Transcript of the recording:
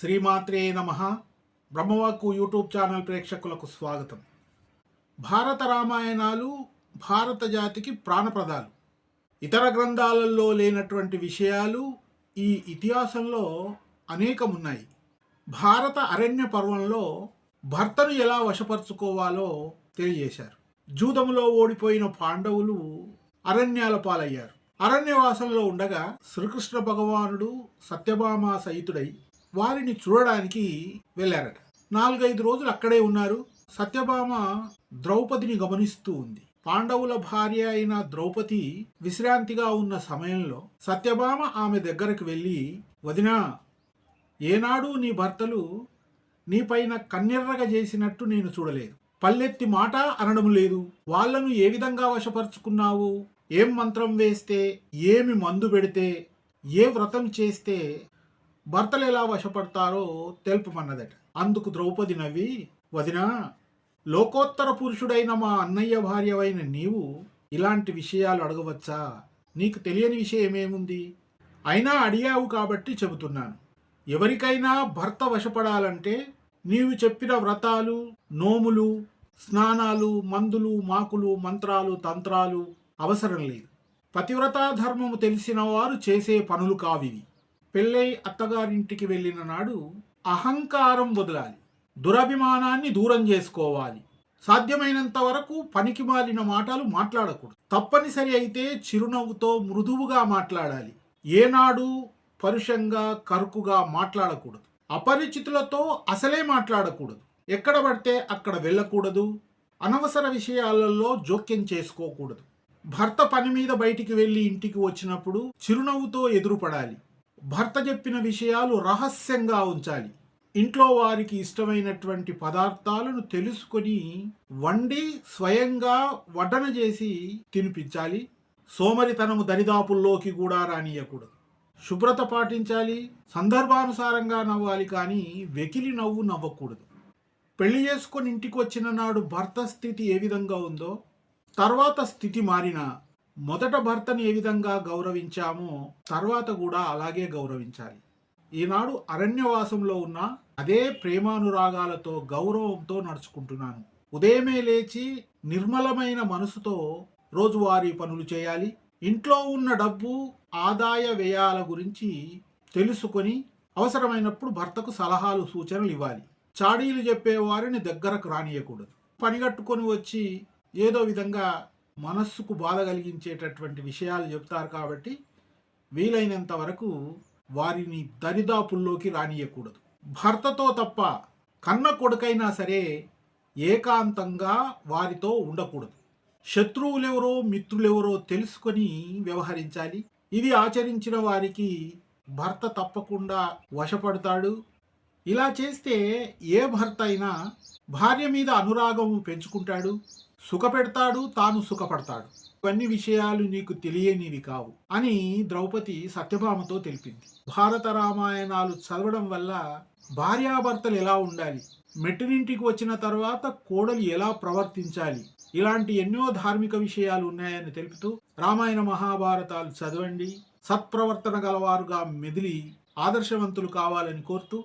శ్రీమాత్రే నమ. బ్రహ్మవాక్కు YouTube channel ప్రేక్షకులకు స్వాగతం. భారత రామాయణాలు భారత జాతికి ప్రాణప్రదాలు. ఇతర గ్రంథాలలో లేనటువంటి విషయాలు ఈ ఇతిహాసంలో అనేకమున్నాయి. భారత అరణ్య పర్వంలో భర్తను ఎలా వశపరుచుకోవాలో తెలియజేశారు. జూదములో ఓడిపోయిన పాండవులు అరణ్యాల పాలయ్యారు. అరణ్యవాసంలో ఉండగా శ్రీకృష్ణ భగవానుడు సత్యభామ సహితుడై వారిని చూడడానికి వెళ్ళారట. నాలుగైదు రోజులు అక్కడే ఉన్నారు. సత్యభామ ద్రౌపదిని గమనిస్తూ ఉంది. పాండవుల భార్య అయిన ద్రౌపది విశ్రాంతిగా ఉన్న సమయంలో సత్యభామ ఆమె దగ్గరకు వెళ్ళి వదినా ఏనాడు నీ భర్తలు నీపైన కన్నెర్రగా చేసినట్టు నేను చూడలేదు. పల్లెత్తి మాట అనడం లేదు. వాళ్ళను ఏ విధంగా వశపరుచుకున్నావు? ఏం మంత్రం వేస్తే ఏమి మందు పెడితే ఏ వ్రతం చేస్తే భర్తలు ఎలా వశపడతారో తెలుపమన్నదట. అందుకు ద్రౌపది నవ్వి వదినా లోకోత్తర పురుషుడైన మా అన్నయ్య భార్యవైన నీవు ఇలాంటి విషయాలు అడగవచ్చా? నీకు తెలియని విషయం ఏముంది? అయినా అడిగావు కాబట్టి చెబుతున్నాను. ఎవరికైనా భర్త వశపడాలంటే నీవు చెప్పిన వ్రతాలు నోములు స్నానాలు మందులు మాకులు మంత్రాలు తంత్రాలు అవసరం లేదు. పతివ్రతా ధర్మము తెలిసిన వారు చేసే పనులు కావివి. పెళ్ళై అత్తగారింటికి వెళ్ళిన నాడు అహంకారం వదలాలి దురభిమానాన్ని దూరం చేసుకోవాలి. సాధ్యమైనంత వరకు పనికి మాలిన మాటలు మాట్లాడకూడదు. తప్పనిసరి అయితే చిరునవ్వుతో మృదువుగా మాట్లాడాలి. ఏనాడు పరుషంగా కరుకుగా మాట్లాడకూడదు. అపరిచితులతో అసలే మాట్లాడకూడదు. ఎక్కడ పడితే అక్కడ వెళ్ళకూడదు. అనవసర విషయాలలో జోక్యం చేసుకోకూడదు. భర్త పని మీద బయటికి వెళ్ళి ఇంటికి వచ్చినప్పుడు చిరునవ్వుతో ఎదురుపడాలి. భర్త చెప్పిన విషయాలు రహస్యంగా ఉంచాలి. ఇంట్లో వారికి ఇష్టమైనటువంటి పదార్థాలను తెలుసుకొని వండి స్వయంగా వడ్డన చేసి తినిపించాలి. సోమరితనము దరిదాపుల్లోకి కూడా రానియకూడదు. శుభ్రత పాటించాలి. సందర్భానుసారంగా నవ్వాలి కానీ వెకిలి నవ్వు నవ్వకూడదు. పెళ్ళి చేసుకొని ఇంటికి వచ్చిన నాడు భర్త స్థితి ఏ విధంగా ఉందో తర్వాత స్థితి మారినా మొదట భర్తని ఏ విధంగా గౌరవించామో తర్వాత కూడా అలాగే గౌరవించాలి. ఈనాడు అరణ్యవాసంలో ఉన్న అదే ప్రేమానురాగాలతో గౌరవంతో నడుచుకుంటున్నాను. ఉదయమే లేచి నిర్మలమైన మనసుతో రోజువారీ పనులు చేయాలి. ఇంట్లో ఉన్న డబ్బు ఆదాయ వ్యయాల గురించి తెలుసుకొని అవసరమైనప్పుడు భర్తకు సలహాలు సూచనలు ఇవ్వాలి. చాడీలు చెప్పేవారిని దగ్గరకు రానియకూడదు. పనిగట్టుకొని వచ్చి ఏదో విధంగా మనస్సుకు బాధ కలిగించేటటువంటి విషయాలు చెప్తారు కాబట్టి వీలైనంత వరకు వారిని దరిదాపుల్లోకి రానియకూడదు. భర్తతో తప్ప కన్న కొడుకైనా సరే ఏకాంతంగా వారితో ఉండకూడదు. శత్రువులెవరో మిత్రులెవరో తెలుసుకొని వ్యవహరించాలి. ఇది ఆచరించిన వారికి భర్త తప్పకుండా వశపడతాడు. ఇలా చేస్తే ఏ భర్త అయినా భార్య మీద అనురాగం పెంచుకుంటాడు సుఖపెడతాడు తాను సుఖపడతాడు. ఇవన్నీ విషయాలు నీకు తెలియనివి కావు అని ద్రౌపది సత్యభామతో తెలిపింది. భారత రామాయణాలు చదవడం వల్ల భార్యాభర్తలు ఎలా ఉండాలి మెట్టినింటికి వచ్చిన తర్వాత కోడలు ఎలా ప్రవర్తించాలి ఇలాంటి ఎన్నో ధార్మిక విషయాలు ఉన్నాయని తెలుపుతూ రామాయణ మహాభారతాలు చదవండి సత్ప్రవర్తన గలవారుగా మెదిలి ఆదర్శవంతులు కావాలని కోరుతూ